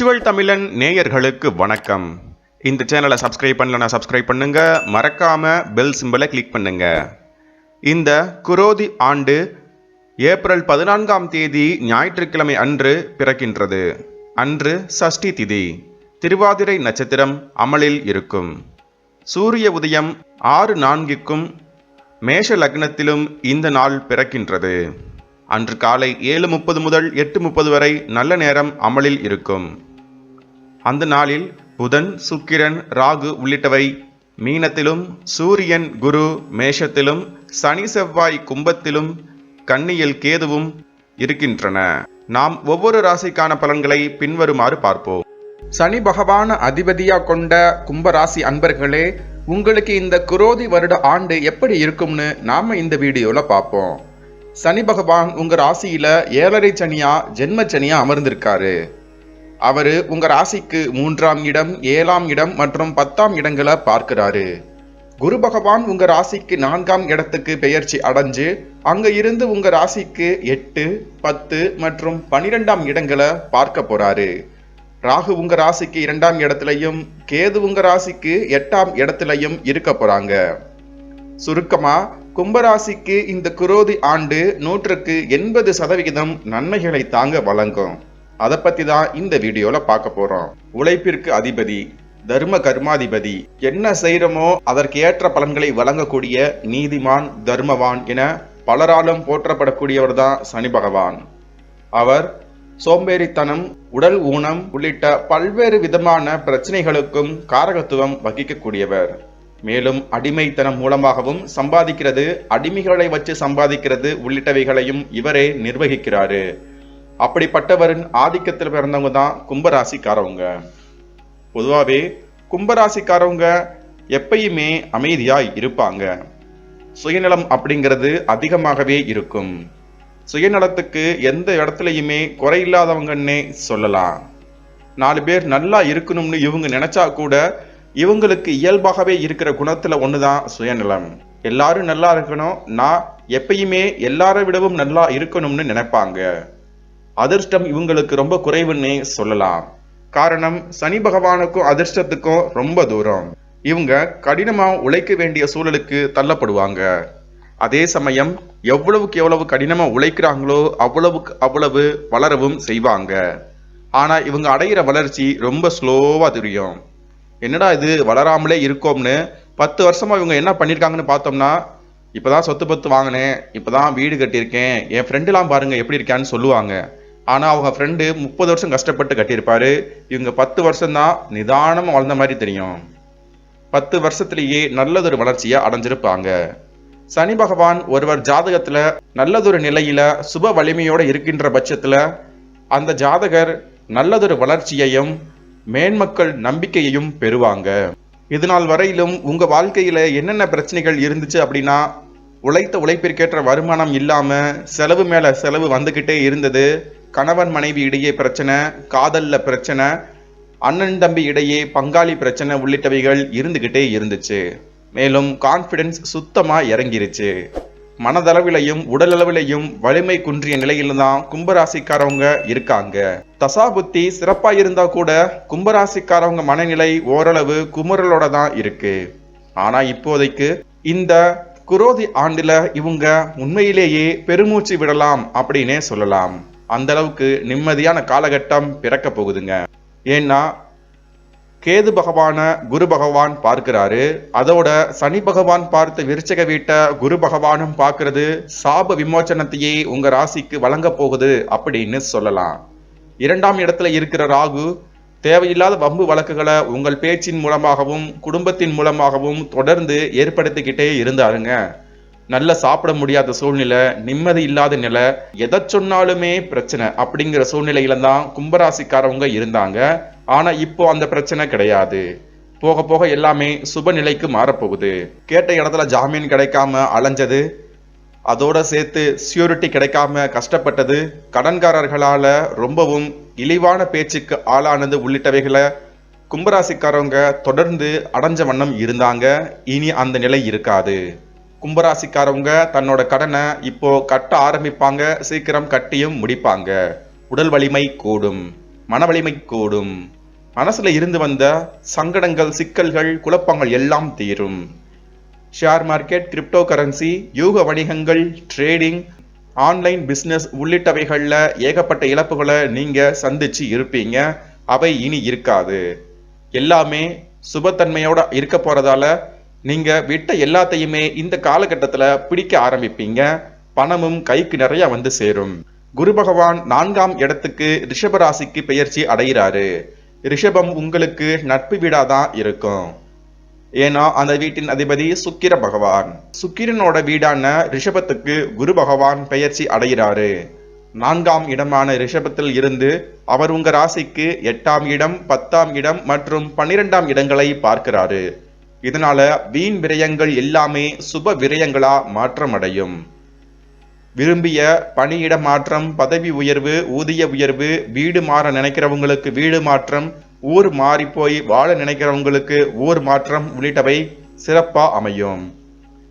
Spiritual தமிழன் நேயர்களுக்கு வணக்கம். இந்த சேனலை சப்ஸ்கிரைப் பண்ணலனா சப்ஸ்கிரைப் பண்ணுங்க. மறக்காம பெல் சிம்பிளை கிளிக் பண்ணுங்க. இந்த குரோதி ஆண்டு ஏப்ரல் பதினான்காம் தேதி ஞாயிற்றுக்கிழமை அன்று பிறக்கின்றது. அன்று சஷ்டி திதி. திருவாதிரை நட்சத்திரம் அமலில் இருக்கும். சூரிய உதயம் ஆறு நான்குக்கும் மேஷ லக்னத்திலும் இந்த நாள் பிறக்கின்றது. அன்று காலை ஏழு முப்பது முதல் எட்டு முப்பது வரை நல்ல நேரம் அமலில் இருக்கும். அந்த நாளில் புதன் சுக்கிரன் ராகு உள்ளிட்டவை. மீனத்திலும் சூரியன் குரு மேஷத்திலும் சனி செவ்வாய் கும்பத்திலும் கன்னியில் கேதுவும் இருக்கின்றன. நாம் ஒவ்வொரு ராசிக்கான பலன்களை பின்வருமாறு பார்ப்போம். சனி பகவான அதிபதியாக கொண்ட கும்பராசி அன்பர்களே உங்களுக்கு இந்த குரோதி வருட ஆண்டு எப்படி இருக்கும்னு நாம இந்த வீடியோல பார்ப்போம். சனி பகவான் உங்க ராசியில ஏழரை சனியா ஜென்ம சனியா அமர்ந்திருக்காரு. அவர் உங்க ராசிக்கு மூன்றாம் இடம் ஏழாம் இடம் மற்றும் பத்தாம் இடங்களை பார்க்கிறாரு. குரு பகவான் உங்க ராசிக்கு நான்காம் இடத்துக்கு பெயர்ச்சி அடைஞ்சு அங்க இருந்து உங்க ராசிக்கு எட்டு பத்து மற்றும் பனிரெண்டாம் இடங்களை பார்க்க போறாரு. ராகு உங்க ராசிக்கு இரண்டாம் இடத்துலையும் கேது உங்க ராசிக்கு எட்டாம் இடத்துலையும் இருக்க போறாங்க. சுருக்கமா கும்பராசிக்கு இந்த குரோதி ஆண்டு நூற்றுக்கு எண்பது சதவிகிதம் நன்மைகளை தாங்க வழங்கும். அதை பற்றி தான் இந்த வீடியோவில் பார்க்க போகிறோம் உழைப்பிற்கு அதிபதி தர்ம கர்மாதிபதி என்ன செய்கிறோமோ அதற்கு ஏற்ற பலன்களை வழங்கக்கூடிய நீதிமான் தர்மவான் என பலராலும் போற்றப்படக்கூடியவர் தான் சனி பகவான். அவர் சோம்பேறித்தனம் உடல் ஊனம் உள்ளிட்ட பல்வேறு விதமான பிரச்சனைகளுக்கும் காரகத்துவம் வகிக்கக்கூடியவர். மேலும் அடிமைத்தனம் மூலமாகவும் சம்பாதிக்கிறது அடிமைகளை வச்சு சம்பாதிக்கிறது உள்ளிட்டவைகளையும் இவரே நிர்வகிக்கிறாரு. அப்படிப்பட்டவரின் ஆதிக்கத்தில் பிறந்தவங்க தான் கும்பராசிக்காரவங்க. பொதுவாகவே கும்பராசிக்காரவங்க எப்பயுமே அமைதியாய் இருப்பாங்க. சுயநலம் அப்படிங்கிறது அதிகமாகவே இருக்கும். சுயநலத்துக்கு எந்த இடத்துலையுமே குறையில்லாதவங்கன்னே சொல்லலாம். நாலு பேர் நல்லா இருக்கணும்னு இவங்க நினைச்சா கூட இவங்களுக்கு இயல்பாகவே இருக்கிற குணத்துல ஒண்ணுதான் சுயநலம். எல்லாரும் நல்லா இருக்கணும். நான் எப்பயுமே எல்லாரை விடவும் நல்லா இருக்கணும்னு நினைப்பாங்க. அதிர்ஷ்டம் இவங்களுக்கு ரொம்ப குறைவுன்னே சொல்லலாம். காரணம் சனி பகவானுக்கும் அதிர்ஷ்டத்துக்கும் ரொம்ப தூரம். இவங்க கடினமாக உழைக்க வேண்டிய சூழலுக்கு தள்ளப்படுவாங்க. அதே சமயம் எவ்வளவுக்கு எவ்வளவு கடினமாக உழைக்கிறாங்களோ அவ்வளவுக்கு அவ்வளவு வளரவும் செய்வாங்க. ஆனால் இவங்க அடையிற வளர்ச்சி ரொம்ப ஸ்லோவாக தெரியும். என்னடா இது வளராமலே இருக்கோம்னு பத்து வருஷமாக இவங்க என்ன பண்ணியிருக்காங்கன்னு பார்த்தோம்னா இப்போ தான் சொத்து பத்து வாங்கினேன் இப்போ தான் வீடு கட்டியிருக்கேன் என் ஃப்ரெண்டுலாம் பாருங்கள் எப்படி இருக்கான்னு சொல்லுவாங்க. ஆனால் அவங்க ஃப்ரெண்டு முப்பது வருஷம் கஷ்டப்பட்டு கட்டியிருப்பாரு. இவங்க பத்து வருஷம் தான் நிதானமா வளர்ந்த மாதிரி தெரியும். பத்து வருஷத்துலேயே நல்லதொரு வளர்ச்சியை அடைஞ்சிருப்பாங்க. சனி பகவான் ஒருவர் ஜாதகத்தில் நல்லதொரு நிலையில் சுப வலிமையோடு இருக்கின்ற பட்சத்தில் அந்த ஜாதகர் நல்லதொரு வளர்ச்சியையும் மேன்மக்கள் நம்பிக்கையையும் பெறுவாங்க. இதனால் வரையிலும் உங்கள் வாழ்க்கையில் என்னென்ன பிரச்சனைகள் இருந்துச்சு அப்படின்னா உழைத்த உழைப்பிற்கேற்ற வருமானம் இல்லாமல் செலவு மேலே செலவு வந்துக்கிட்டே இருந்தது. கணவன் மனைவி இடையே பிரச்சனை காதலில் பிரச்சனை அண்ணன் தம்பி இடையே பங்காளி பிரச்சனை உள்ளிட்டவைகள் இருந்துக்கிட்டே இருந்துச்சு. மேலும் கான்ஃபிடன்ஸ் சுத்தமாக இறங்கிருச்சு. மனதளவிலையும் உடலளவிலையும் வலிமை குன்றிய நிலையில தான் கும்பராசிக்காரவங்க இருக்காங்க. தசாபுத்தி சிறப்பா இருந்தா கூட கும்பராசிக்காரவங்க மனநிலை ஓரளவு குமுறலோட தான் இருக்கு. ஆனா இப்போதைக்கு இந்த குரோதி ஆண்டுல இவங்க உண்மையிலேயே பெருமூச்சு விடலாம் அப்படின்னே சொல்லலாம். அந்த அளவுக்கு நிம்மதியான காலகட்டம் பிறக்க போகுதுங்க. ஏன்னா கேது பகவான குரு பகவான் பார்க்கிறாரு. அதோட சனி பகவான் பார்த்த விருச்சக வீட்டை குரு பகவானும் பார்க்கறது. சாப விமோச்சனத்தையே உங்க ராசிக்கு வழங்க போகுது அப்படின்னு சொல்லலாம். இரண்டாம் இடத்துல இருக்கிற ராகு தேவையில்லாத வம்பு வழக்குகளை உங்கள் பேச்சின் மூலமாகவும் குடும்பத்தின் மூலமாகவும் தொடர்ந்து ஏற்படுத்திக்கிட்டே இருந்தாருங்க. நல்ல சாப்பிட முடியாத சூழ்நிலை நிம்மதி இல்லாத நிலை எதை சொன்னாலுமே பிரச்சனை அப்படிங்கிற சூழ்நிலையில தான் கும்பராசிக்காரவங்க இருந்தாங்க. ஆனா இப்போ அந்த பிரச்சனை கிடையாது. போக போக எல்லாமே சுப நிலைக்கு மாறப்போகுது. கேட்ட இடத்துல ஜாமீன் கிடைக்காம அலைஞ்சது அதோட சேர்த்து சியூரிட்டி கிடைக்காம கஷ்டப்பட்டது கடன்காரர்களால ரொம்பவும் இழிவான பேச்சுக்கு ஆளானது உள்ளிட்டவைகளை கும்பராசிக்காரவங்க தொடர்ந்து அடைஞ்ச வண்ணம் இருந்தாங்க. இனி அந்த நிலை இருக்காது. கும்பராசிக்காரவங்க தன்னோட கடனை இப்போ கட்ட ஆரம்பிப்பாங்க சீக்கிரம் கட்டியும் முடிப்பாங்க. உடல் வலிமை கூடும் மன வலிமை கூடும். மனசுல இருந்து வந்த சங்கடங்கள் சிக்கல்கள் குழப்பங்கள் எல்லாம் தீரும். ஷேர் மார்க்கெட் கிரிப்டோ கரன்சி யூக வணிகங்கள் ட்ரேடிங் ஆன்லைன் பிஸ்னஸ் உள்ளிட்டவைகளில் ஏகப்பட்ட இழப்புகளை நீங்கள் சந்திச்சு இருப்பீங்க. அவை இனி இருக்காது. எல்லாமே சுபத்தன்மையோட இருக்க போகிறதால நீங்க விட்ட எல்லாத்தையுமே இந்த காலகட்டத்துல பிடிக்க ஆரம்பிப்பீங்க. பணமும் கைக்கு நிறைய வந்து சேரும். குரு பகவான் நான்காம் இடத்துக்கு ரிஷப ராசிக்கு பெயர்ச்சி அடைகிறாரு. ரிஷபம் உங்களுக்கு நட்பு வீடாதான் இருக்கும். ஏன்னா அந்த வீட்டின் அதிபதி சுக்கிர பகவான். சுக்கிரனோட வீடான ரிஷபத்துக்கு குரு பகவான் பெயர்ச்சி அடைகிறாரு. நான்காம் இடமான ரிஷபத்தில் இருந்து அவர் உங்க ராசிக்கு எட்டாம் இடம் பத்தாம் இடம் மற்றும் பன்னிரெண்டாம் இடங்களை பார்க்கிறாரு. இதனால வீண் விரயங்கள் எல்லாமே சுப விரயங்களா மாற்றமடையும். விரும்பிய பணியிட மாற்றம் பதவி உயர்வு ஊதிய உயர்வு வீடு மாற நினைக்கிறவங்களுக்கு வீடு மாற்றம் ஊர் மாறி போய் வாழ நினைக்கிறவங்களுக்கு ஊர் மாற்றம் உள்ளிட்டவை சிறப்பா அமையும்.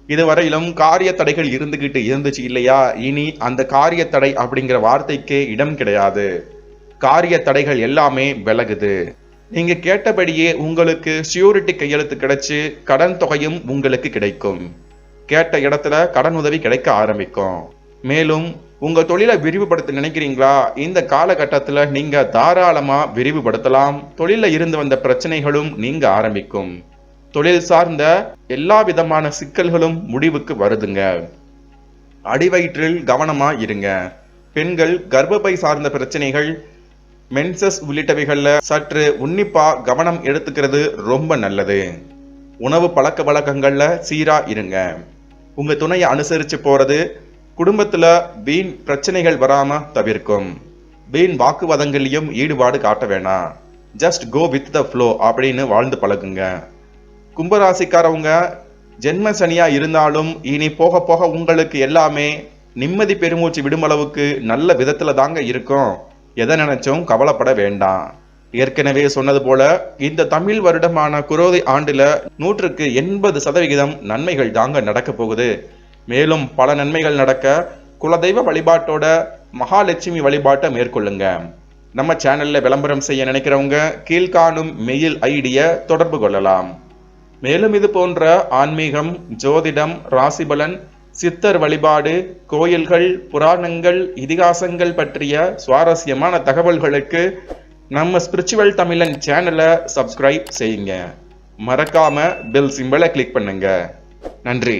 இதுவரையிலும் காரிய தடைகள் இருந்துகிட்டு இருந்துச்சு இல்லையா? இனி அந்த காரிய தடை அப்படிங்கிற வார்த்தைக்கு இடம் கிடையாது. காரிய தடைகள் எல்லாமே விலகுது. நீங்க கேட்டபடியே உங்களுக்கு சியூரிட்டி கையெழுத்து கிடைச்சு கடன் தொகையும் உங்களுக்கு கிடைக்கும். கேட்ட இடத்துல கடன் உதவி கிடைக்க ஆரம்பிக்கும். மேலும் உங்க தொழிலை விரிவுபடுத்த நினைக்கிறீங்களா? இந்த காலகட்டத்தில் நீங்க தாராளமா விரிவுபடுத்தலாம். தொழில இருந்து வந்த பிரச்சனைகளும் நீங்க ஆரம்பிக்கும். தொழில் சார்ந்த எல்லா விதமான சிக்கல்களும் முடிவுக்கு வருதுங்க. அடிவயிற்றில் கவனமா இருங்க. பெண்கள் கர்ப்பப்பை சார்ந்த பிரச்சனைகள் மென்சஸ் உள்ளிட்டவைகளில் சற்று உன்னிப்பா கவனம் எடுத்துக்கிறது ரொம்ப நல்லது. உணவு பழக்க வழக்கங்களில் சீராக இருங்க. உங்கள் துணையை அனுசரித்து போகிறது குடும்பத்தில் வீண் பிரச்சனைகள் வராமல் தவிர்க்கும். வீண் வாக்குவாதங்களையும் ஈடுபாடு காட்ட வேணாம் just go with the flow அப்படின்னு வாழ்ந்து பழகுங்க. கும்பராசிக்காரவங்க ஜென்ம சனியாக இருந்தாலும் இனி போக போக உங்களுக்கு எல்லாமே நிம்மதி பெருமூச்சு விடும் அளவுக்கு நல்ல விதத்தில் தாங்க இருக்கும். எதை நினைச்சும் கவலைப்பட வேண்டாம். ஏற்கனவே சொன்னது போல இந்த தமிழ் வருடமான குரோதி ஆண்டுல நூற்றுக்கு எண்பது சதவிகிதம் நன்மைகள் தாங்க நடக்க போகுது. மேலும் பல நன்மைகள் நடக்க குலதெய்வ வழிபாட்டோட மகாலட்சுமி வழிபாட்டை மேற்கொள்ளுங்க. நம்ம சேனல்ல விளம்பரம் செய்ய நினைக்கிறவங்க கீழ்காணும் மெயில் ஐடியை தொடர்பு கொள்ளலாம். மேலும் இது போன்ற ஆன்மீகம் ஜோதிடம் ராசிபலன் சித்தர் வழிபாடு கோயில்கள் புராணங்கள் இதிகாசங்கள் பற்றிய சுவாரஸ்யமான தகவல்களுக்கு நம்ம ஸ்பிரிச்சுவல் தமிழன் சேனலை சப்ஸ்கிரைப் செய்யுங்க. மறக்காம பெல் சிம்பிளை கிளிக் பண்ணுங்க. நன்றி.